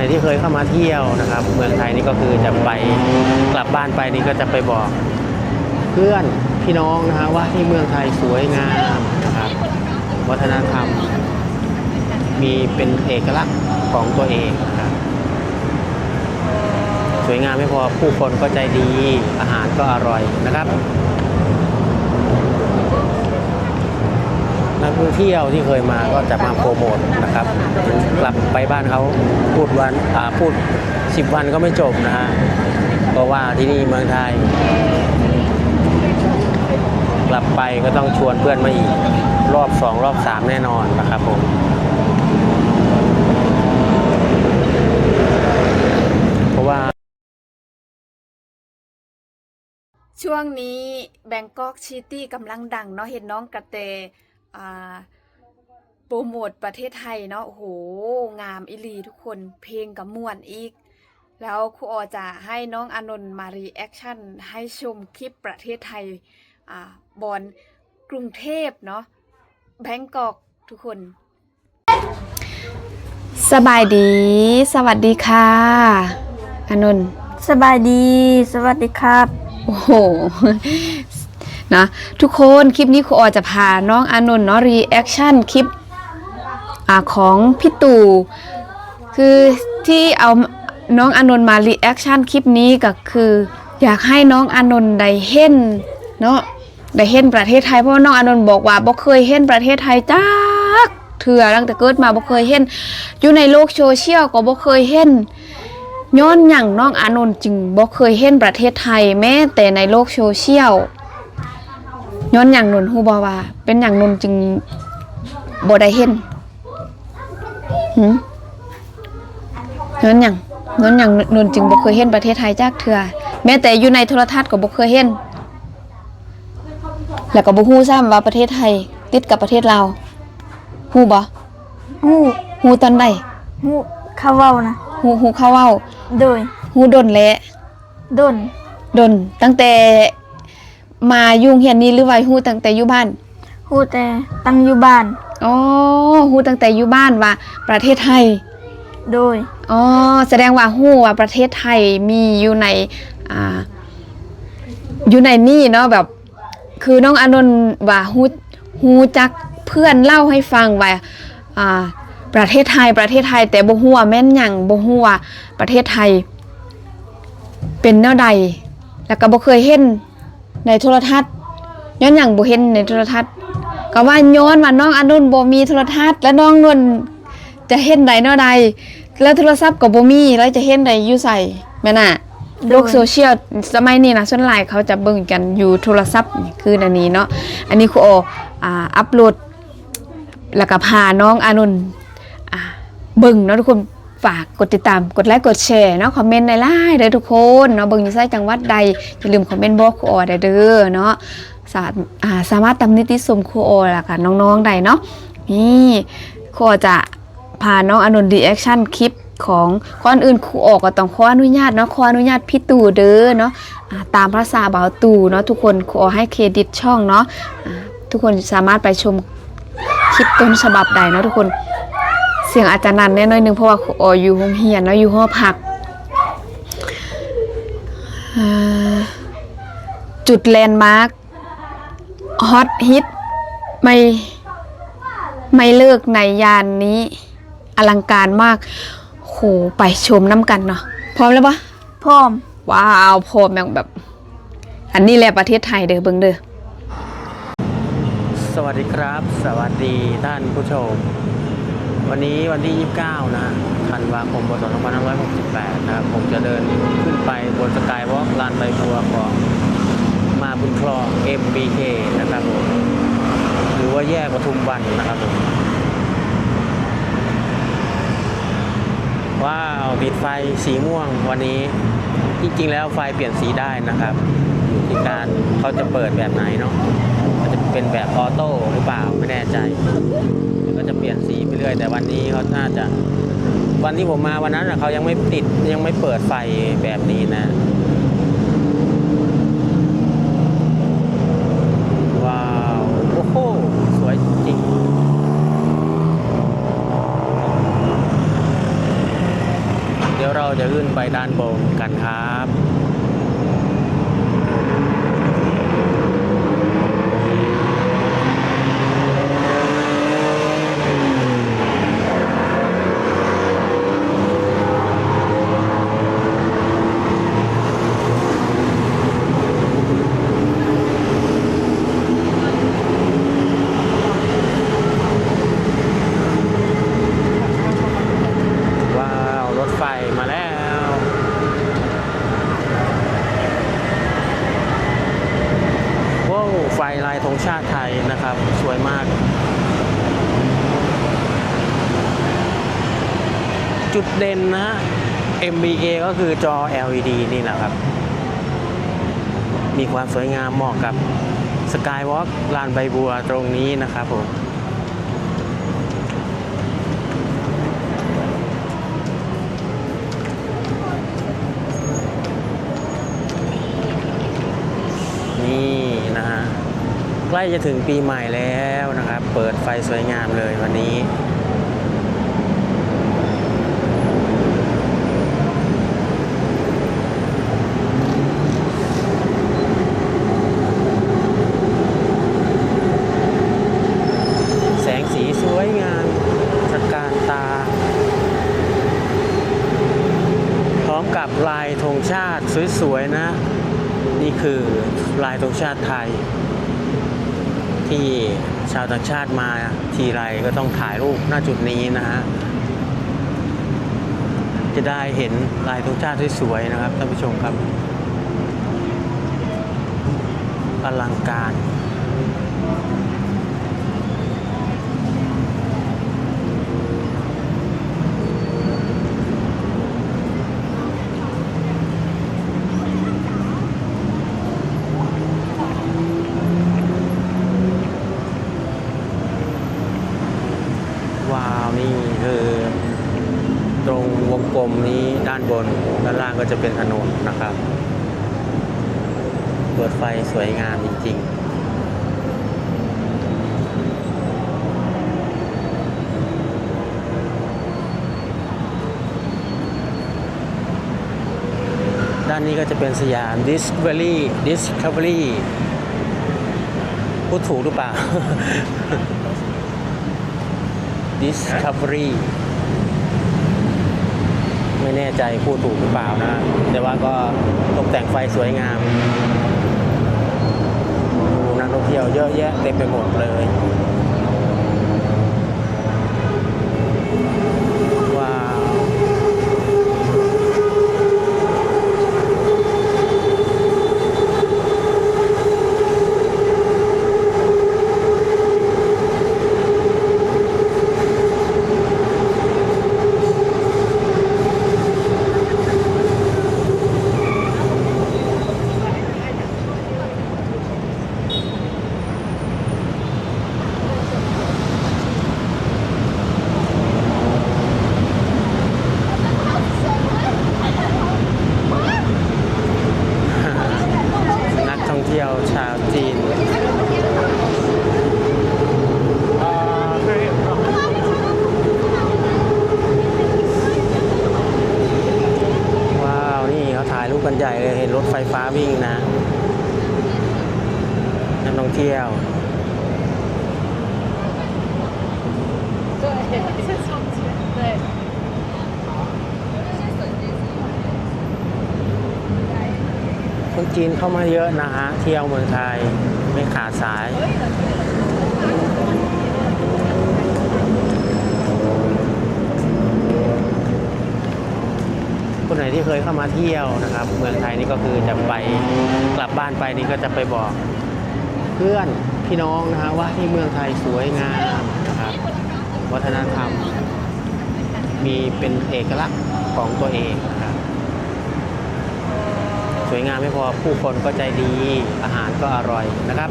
ไหนที่เคยเข้ามาเที่ยวนะครับ เมืองไทยนี่ก็คือจะไปกลับบ้านไปนี่ก็จะไปบอก เพื่อนพี่น้องนะฮะว่าที่เมืองไทยสวยงามนะครับ วัฒนธรรม มีเป็นเอกลักษณ์ของตัวเองนะครับสวยงามไม่พอผู้คนก็ใจดีอาหารก็อร่อยนะครับ นักท่องเที่ยวที่เคยมาก็จะมาโปรโมทนะครับ กลับไปบ้านเขาพูดวันพูดสิบวันก็ไม่จบนะฮะเพราะว่าที่นี่เมืองไทย กลับไปก็ต้องชวนเพื่อนมาอีก รอบสองรอบสามแน่นอนนะครับผมเพราะว่าช่วงนี้แบงกอกชิตี้กำลังดังเนาะเห็นน้องกระเต โปรโมทประเทศไทยเนาะโอ้โห งามอิลีทุกคนเพลงกับม่วนอีก แล้วครูออจะให้น้องอานนท์มารีแอคชั่น ให้ชมคลิปประเทศไทยอ่าบอนกรุงเทพเนาะแบงกอกทุกคน สบายดี สวัสดีค่ะอานนท์สบายดี สวัสดีครับ โอ้โห นะทุกคนคลิปนี้ครูออจะพาน้องอานนท์เนาะรีแอคชั่นคลิปอของพี่ตู่คือที่เอาน้องอานนท์มารีแอคชั่นคลิปนี้ก็คือ อยากให้น้องอานนท์ได้เห็นเนาะได้เห็นประเทศไทยเพราะน้องอานนท์บอกว่าบ่เคยเห็นประเทศไทยจักเถื่อตั้งแต่เกิดมาบ่เคยเห็น อยู่ในโลกโซเชียลก็บ่เคยเห็นย้อนอย่างน้องอานนท์จึงบ่เคยเห็นประเทศไทยแม้แต่ในโลกโซเชียล ย้อนอย่างนนฮูบอว่า เป็นอย่างนนจึงบ่ได้เห็นหืมย้อนอย่างย้อนอย่างนนจึงบ่เคยเห็นประเทศไทยจากเถื่อแม้แต่อยู่ในโทรทัศน์ก็บ่เคยเห็นแล้วก็บ่ฮู้ซ้ำว่าประเทศไทย ติดกับประเทศลาวฮู้บ่ฮู้ฮู้ตอนใดฮู้เข้าเว้านะฮู้ฮู้เข้าเว้าโดยฮู้ดนแหละดนดนตั้งแต่ มายุ่งเฮียนนี้หรือว่าฮู้ตั้งแต่อยู่บ้านฮู้แต่ตั้งอยู่บ้านอ๋อฮู้ตั้งแต่อยู่บ้านว่า ประเทศไทย โดยอ๋อแสดงว่าฮู้ว่าประเทศไทยมีอยู่ในอ่าอยู่ในนี่เนาะแบบ คือน้องอานนท์ว่าฮู้ฮู้จักเพื่อนเล่าให้ฟังว่าอ่าประเทศไทยประเทศไทย แต่บ่ฮู้ว่าแม่นหยังบ่ฮู้ว่าประเทศไทย เป็นแนวใดแล้วก็บ่เคยเห็น ในโทรทัศน์ ย้อนหยังบ่เห็นในโทรทัศน์ ก็ว่าย้อนว่าน้องอานนท์บ่มีโทรทัศน์ และน้องนนท์จะเห็นใดแนวใด แล้วโทรศัพท์ก็บ่มีแล้วจะเห็นใดอยู่ใส่แม่น่ะโลกโซเชียลสมัยนี้นะส่วนหลายเขาจะเบิ่งกันอยู่โทรศัพท์คืออันนี้เนาะอันนี้ครูโออ่าอัปโหลดแล้วก็พาน้องอานนท์อ่าเบิ่งเนาะทุกคน ฝากกดติดตามกดไลค์กดแชร์เนาะคอมเมนต์ในไลน์เด้อทุกคนเนาะเบิ่งอยู่ไสจังหวัดใดอย่าลืมคอมเมนต์บอกครูโอได้เด้อเนาะสาาสามารถตำนิติชมครูโอล่ะค่ะน้องๆได้เนาะนี่ครูโอจะพาน้องอานนท์รีแอคชั่นคลิปของก่อนอื่นครูโอกก็ต้องขออนุญาตเนาะขออนุญาตพี่ตู่เด้อเนาะตามภาษาบ่าวตู่เนาะทุกคนครูโอให้เครดิตช่องเนาะทุกคนสามารถไปชมคลิปต้นฉบับใดเนาะทุกคน เสียงอาจจะนันแน่น้อยหนึงเพราะว่าครูอออยู่โรงเรียนแล้วอยู่หอพักอ่าจุดแลนด์มาร์คฮอตฮิตไม่ไม่เลิกในยานนี้อลังการมากโหไปชมน้ำกันเนาะพร้อมแล้วปะพร้อม ว้าวพร้อมแบบแบบ อันนี้แหละประเทศไทยเด้อเบิ่งเด้อสวัสดีครับ สวัสดีท่านผู้ชม วันนี้วันที่ 29 นะธันวาคมพศ2568 นะครับ ผมจะเดินขึ้นไปบนสกายวอล์กลานใบบัวของมาบุญคลอง MBK นะครับผม หรือว่าแยกปทุมวันนะครับผม ว้าวปิดไฟสีม่วงวันนี้ จริงๆ แล้วไฟเปลี่ยนสีได้นะครับ อยู่ที่การเขาจะเปิดแบบไหนเนาะอาจจะ เป็นแบบออโต้หรือเปล่าไม่แน่ใจก็จะเปลี่ยนสีไปเรื่อยแต่วันนี้เขาน่าจะ วันที่ผมมาวันนั้นน่ะเขายังไม่ติดยังไม่เปิดไฟแบบนี้นะว้าวโอ้โหสวยจริงนจะขึ้นไปด้านบนกันครับ ว้าว รถไฟมาแล้ว ว้าว ไฟลายธงชาติไทยนะครับ สวยมาก จุดเด่นนะ MBA ก็คือจอ LED นี่แหละครับ มีความสวยงามเหมาะกับสกายวอล์กลานใบบัวตรงนี้นะครับผมนี่นะฮะใกล้จะถึงปีใหม่แล้วนะครับ เปิดไฟสวยงามเลยวันนี้ แสงสีสวยงามตระการตา พร้อมกับลายธงชาติสวยๆนะ นี่คือลายธง ชาติไทย ที่ชาวต่างชาติมาทีไรก็ต้องถ่ายรูปหน้าจุดนี้นะฮะจะได้เห็นลายธงชาติสวยๆนะครับท่านผู้ชมครับอลังการ ว้าว นี่คือตรงวง กลมนี้ด้านบน ด้านล่างก็จะเป็นถนนนะครับ เปิดไฟสวยงามจริงๆด้านนี้ก็จะเป็นสยาม Discovery Discovery พูดถูกหรือเปล่า Discovery ไม่แน่ใจพูดถูกหรือเปล่านะ แต่ว่าก็ตกแต่งไฟสวยงาม ดูนักท่องเที่ยวเยอะแยะเต็มไปหมดเลย ว้าว นักท่องเที่ยวชาวจีน ว้าว นี่เขาถ่ายรูปกันใหญ่เลย เห็นรถไฟฟ้าวิ่งนะนัก ที่ยวคนจีนเข้ามาเยอะนะฮะ เที่ยวเมืองไทยไม่ขาดสายคนไหนที่เคยเข้ามาเที่ยวนะครับ เมืองไทยนี่ก็คือจะไปกลับบ้านไปนี่ก็จะไปบอก พื่อนพี่น้องนะฮะว่าที่เมืองไทยสวยงามนะครับวัฒนธรรม มีเป็นเอกลักษณ์ของตัวเองนะครับสวยงามไม่พอผู้คนก็ใจดีอาหารก็อร่อยนะครับ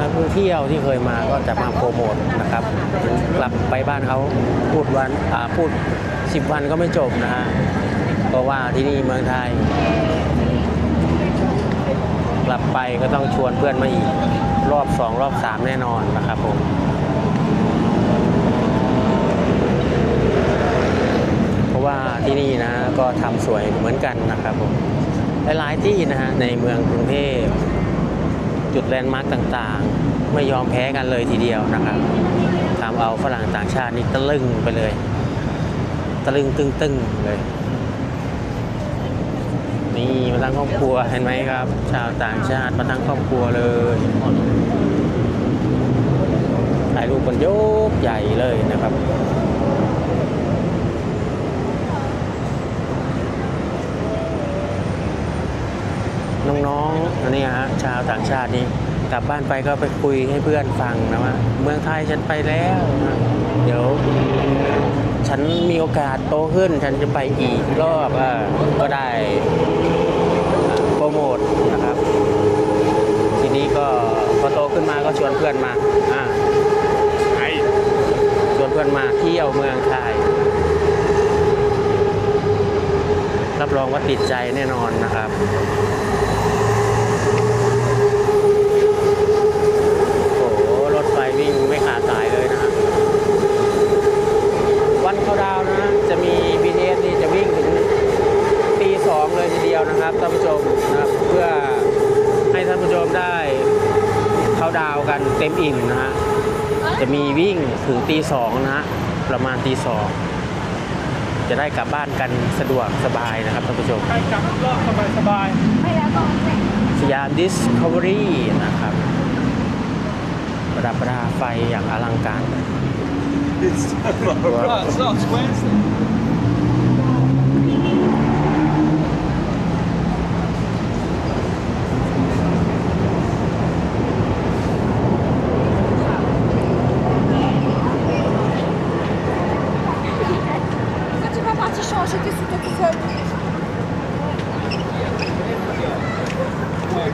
นักท่องเที่ยวที่เคยมาก็จะมาโปรโมทนะครับ กลับไปบ้านเขาพูดวันพูดสิบวันก็ไม่จบนะฮะเพราะว่าที่นี่เมืองไทย กลับไปก็ต้องชวนเพื่อนมาอีก รอบสองรอบสามแน่นอนนะครับผมเพราะว่าที่นี่นะก็ทำสวยเหมือนกันนะครับผมหลายๆที่นะฮะในเมืองกรุงเทพจุดแลนด์มาร์กต่างๆ ไม่ยอมแพ้กันเลยทีเดียวนะครับทำเอาฝรั่งต่างชาตินี่ตะลึงไปเลย ตะลึงตึงตึงๆเลย นี่มาตั้งครอบครัวเห็นไหมครับ ชาวต่างชาติมาตั้งครอบครัวเลยถ่ายรูปกันยกใหญ่เลยนะครับน้องๆนนี้ฮะชาวต่างชาตินี่กลับบ้านไปก็ไปคุยให้เพื่อนฟังนะว่า เมืองไทยฉันไปแล้วนะเดี๋ยว ฉันมีโอกาสโตขึ้น ฉันจะไปอีกรอบอก็ได้โปรโมทนะครับ ทีนี้ก็พอโตขึ้นมาก็ชวนเพื่อนมาอ่าชวนเพื่อนมาเที่ยวเมืองไทยรับรองว่าติดใจแน่นอนนะครับ โอ้โห รถไฟวิ่งไม่ขาดสายเลยนะฮะ วันเขาดาวน์นะฮะจะมี BTS นี่จะวิ่งถึงตีสองเลยทีเดียวนะครับท่านผู้ชมนะครับ เพื่อให้ท่านผู้ชมได้เขาดาวน์กันเต็มอิ่มนะฮะจะมีวิ่งถึงตีสองนะฮะประมาณตีสองจะได้กลับบ้านกันสะดวกสบายนะครับท่านผู้ชมไปกลับรอบสบายสบายสยามดิสคัฟเวอรี่นะครับ ประดับประดาไฟอย่างอลังการ It's tomorrow. it's not, it's Wednesday.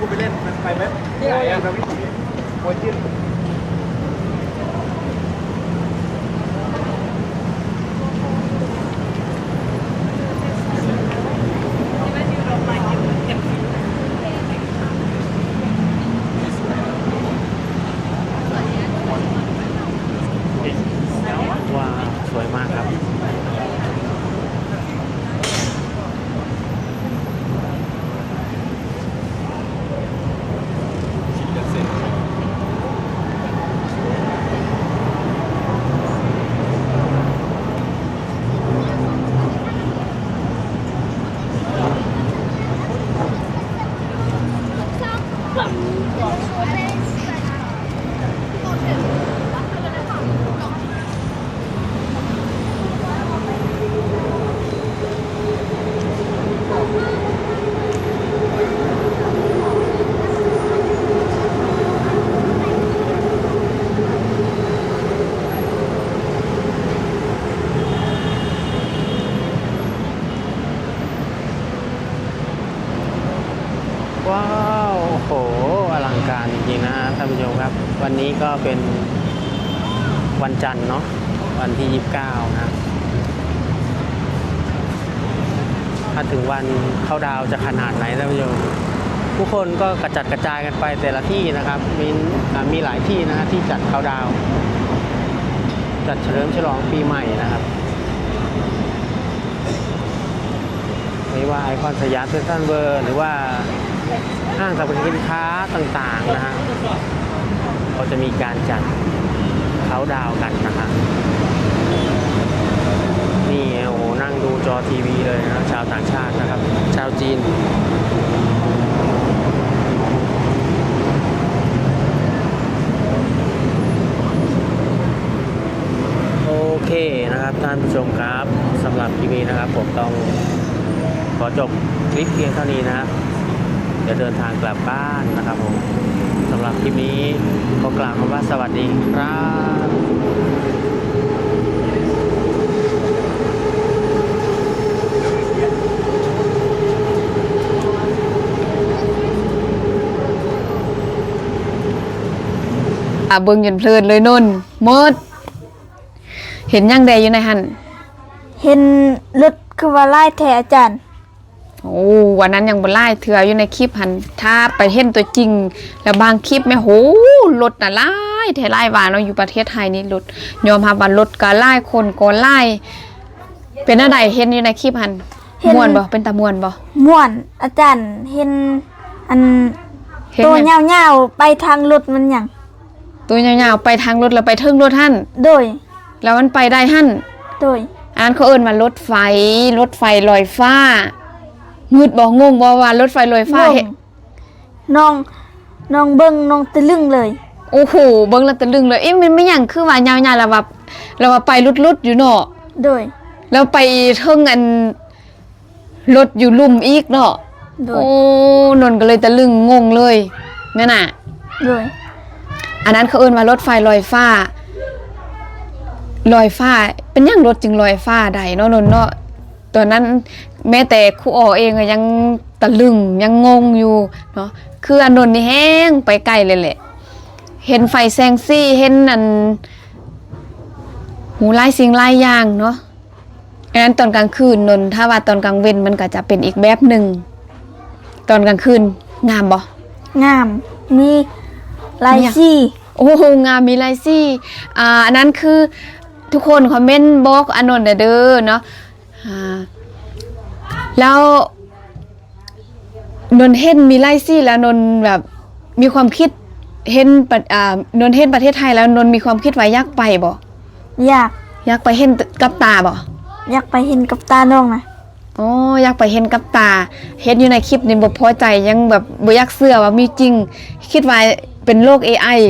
กูไปเล่นไปไหมที่ไหนอะเราวิ่งโอ้ยจิ้น ว้าวสวยมากครับ ว้าวโอ้โหอลังการจริงๆนะฮะท่านผู้ชมครับ วันนี้ก็เป็นวันจันทร์เนาะวันที่ 29 นะถ้าถึงวันเข้าดาวจะขนาดไหนท่านผู้ชมผู้คนก็กระจัดกระจายกันไปแต่ละที่นะครับ มีมีหลายที่นะฮะที่จัดเข้าดาว จัดเฉลิมฉลองปีใหม่นะครับไม่ว่าไอคอนสยามเซ็นทรัลเวิร์หรือว่า ห้างสรรพสินค้าต่างๆนะฮะเขาจะมีการจัดเขาดาวกันนะฮะนี่โอ้โหนั่งดูจอทีวีเลยนะชาวต่างชาตินะครับ ชาวจีนโอเคนะครับท่านผู้ชมครับสำหรับคลิปนี้นะครับ ผมต้องขอจบคลิปเพียงเท่านี้นะครับ เดี๋ยวเดินทางกลับบ้านนะครับผมสำหรับคลิปนี้ขอกล่าวคำว่าสวัสดีครับอะเบิ่งจนเพลินเลยนนหมดเห็นยังแดอยู่ในหันเห็นรถคือว่าไล่แท้อาจารย์ โอ้วันนั้นยังบ่ไล่เถื่ออยู่ในคลิปหันถ้าไปเห็นตัวจริง แล้วบางคลิปแม่โหรถน่ะไล่แท้ไล่ว่าเนาะอยู่ประเทศไทยนี่รถยอมรับว่ารถก็ไล่คนก็ไล่เป็นอะไรเห็นอยู่ในคลิปหันเห็น ม่วนบ่เป็นตาม่วนบ่ม่วนอาจารย์เห็นอันเห็นตัวหยังยาวๆไปทางรถมันหยังตัวยาวๆไปทางรถแล้วไปเทิงรถหั่นโดยแล้วมันไปได้หั่น โดยอันเขาเอิ้นว่ารถไฟ รถไฟลอยฟ้า งึดบ่งงบ่ว่ารถไฟลอยฟ้าน้องเห็นน้องน้องเบิ่งน้องตะลึงเลยโอ้โหเบิ่งแล้วตะลึงเลยเอ๊ะมันไม่หยังคือว่ายาวๆแล้วว่าแล้วว่าไปลุดๆอยู่เนาะโดยแล้วไปเทิงอันรถอยู่ลุ่มอีกเนาะโดยโอ้นนก็เลยตะลึงงงเลยแม่น่ะโดยอันนั้นเขาเอิ้นว่ารถไฟลอยฟ้าลอยฟ้าเป็นหยังรถจึงลอยฟ้าได้เนาะนนเนาะตอนนั้น แม้แต่ครูอ๋อเองก็ยังตะลึงยังงงอยู่เนาะคืออันนนนี่แห้งไปไกลเลยแหละ เห็นไฟแซงซี่เห็นอันหูหลายสิ่งหลายอย่างเนาะอันนั้นตอนกลางคืนนนถ้าว่าตอนกลางเว้นมันก็จะเป็นอีกแบบหนึ่งตอนกลางคืนงามบ่งาม มีลายเนี่ยซี่โอ้โหงามมีไรซี่อ่าอันนั้นคือทุกคนคอมเมนต์บอกอนนท์เด้อเนาะอ่า แล้วนนท์เห็นมีไรซี่แล้วนนท์แบบมีความคิดเห็นประอ่านนท์เห็นประเทศไทยแล้วนนท์มีความคิดว่าอยากไปบ่อยากอยากไปเห็นกับตาบ่อยากไปเห็นกับตาน้องนะอ๋ออยากไปเห็นกับตา เห็นอยู่ในคลิปนี่บ่พอใจยังแบบบ่อยากเชื่อว่ามีจริง คิดว่าเป็นโลก AI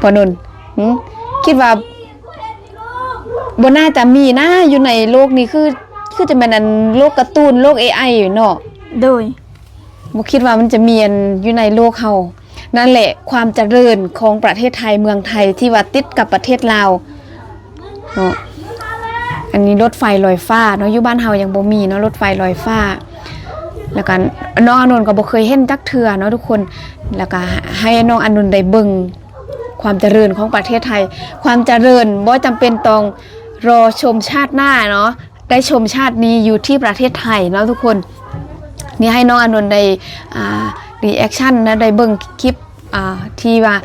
พอนนท์หึคิดว่าบ่น่าจะมีนะอยู่ในโลกนี้คือ คือจะเป็นอันโลกการ์ตูนโลก AI อยู่เนาะโดยบ่คิดว่ามันจะมีอันอยู่ในโลกเฮานั่นแหละความเจริญของประเทศไทยเมืองไทยที่ว่าติดกับประเทศลาวเนาะอันนี้รถไฟลอยฟ้าเนาะอยู่บ้านเฮายังบ่มีเนาะรถไฟลอยฟ้า แล้วก็น้องอานนท์ก็บ่เคยเห็นจักเทื่อเนาะทุกคนแล้วก็ให้น้องอานนท์ได้เบิ่งความเจริญของประเทศไทย ความเจริญบ่จำเป็นต้องรอชมชาติหน้าเนาะ ได้ชมชาตินี้อยู่ที่ประเทศไทยเนาะทุกคนนี่ให้น้องอานนท์ได้อ่ารีแอคชั่นนะได้เบิ่งคลิปอ่าที่ว่า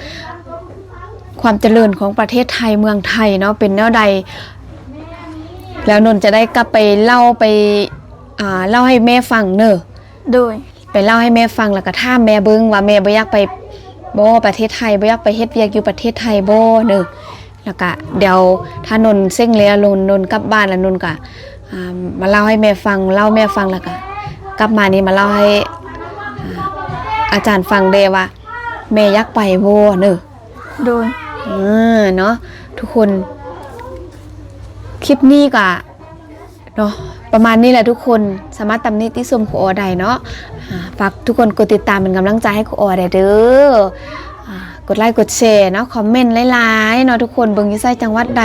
ความเจริญของประเทศไทยเมืองไทยเนาะเป็นแนวใด แล้วนนท์จะได้กลับไปเล่าไปอ่าเล่าให้แม่ฟังเนอะโดยไปเล่าให้แม่ฟังแล้วก็ถามแม่เบิ่งว่าแม่บ่อยากไปบ่ประเทศไทยบ่อยากไปเฮ็ดเวียกอยู่ประเทศไทยบ่เนอะ แล้วก็เดี๋ยวถ้านนท์เซ็งแล้วนนท์นนท์กลับบ้านแล้วนนท์ก็อ่ามาเล่าให้แม่ฟังเล่าแม่ฟังแล้วก็กลับมานี่มาเล่าให้อ่าอาจารย์ฟังเด้ว่าแม่อยากไปบ่เนอะโดยเออเนาะทุกคนคลิปนี้ก็เนาะประมาณนี้แหละทุกคนสามารถตำหนิติชมครูออได้เนาะอ่าฝากทุกคนกดติดตามเป็นกำลังใจให้ครูออได้เด้ออ่า กดไลค์กดแชร์เนาะคอมเมนต์หลายๆเนาะทุกคนเบิ่งยู่ไสจังหวัดใด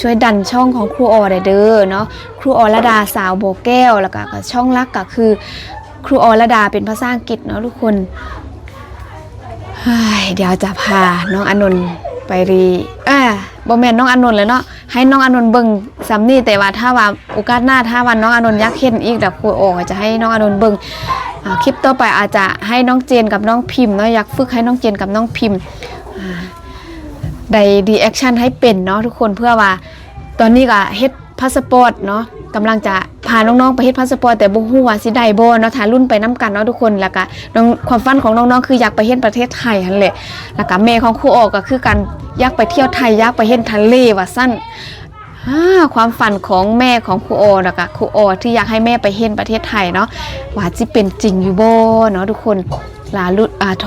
ช่วยดันช่องของครูออได้เด้อเนาะครูออระดาสาวโบแก้วแล้วก็ช่องลักก็คือครูออระดาเป็นภาษาอังกฤษเนาะทุกคนเดี๋ยวจะพาน้องอนนท์ไปรีอ่าบอแมนน้องอนนท์เลยเนาะ ให้น้องอนนท์เบิ่งซ้ำนี่แต่ว่าถ้าว่าโอกาสหน้าถ้าวันน้องอนนท์อยากเห็นอีกแบบครูโอก็จะให้น้องอนนท์เบิ่งคลิปต่อไปอาจจะให้น้องเจนกับน้องพิมพ์เนาะอยากฝึกให้น้องเจนกับน้องพิมพ์ได้ดีแอคชั่นให้เป็นเนาะทุกคนเพื่อว่าตอนนี้ก็เฮ็ดพาสปอร์ตเนาะ กำลังจะพาน้องๆไปเฮ็ดพาสปอร์ตแต่บ่ฮู้ว่าสิได้บ่เนาะถ้ารุ่นไปนํกันเนาะทุกคนแล้วก็น้องความฝันของน้องๆคืออยากไปเฮ็ดประเทศไทยหั่นแหละแล้วก็แม่ของครูออกก็คือการอยากไปเที่ยวไทยอยากไปเฮ็ดทะเลว่าซั่นความฝันของแม่ของครูออแล้วก็ครูออที่อยากให้แม่ไปเฮ็ดประเทศไทยเนาะว่าสิเป็นจริงอยู่บ่เนาะทุกคนลาลุดอาท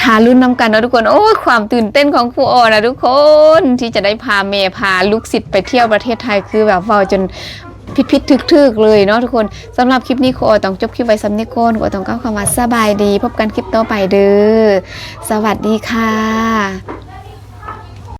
ทารุ่นนํกันเนาะทุกคนโอ้ความตื่นเต้นของครูออนะทุกคนที่จะได้พาแม่พาลูกศิษย์ไปเที่ยวประเทศไทยคือแบบเว้าจน พิดพิดทึกทึกๆเลยเนาะทุกคนสำหรับคลิปนี้ครูอต้องจบคลิปไว้สำนี้โคนครูออต้องก้าวคำว่าสบายดี พบกันคลิปต่อไปเด้อสวัสดีค่ะ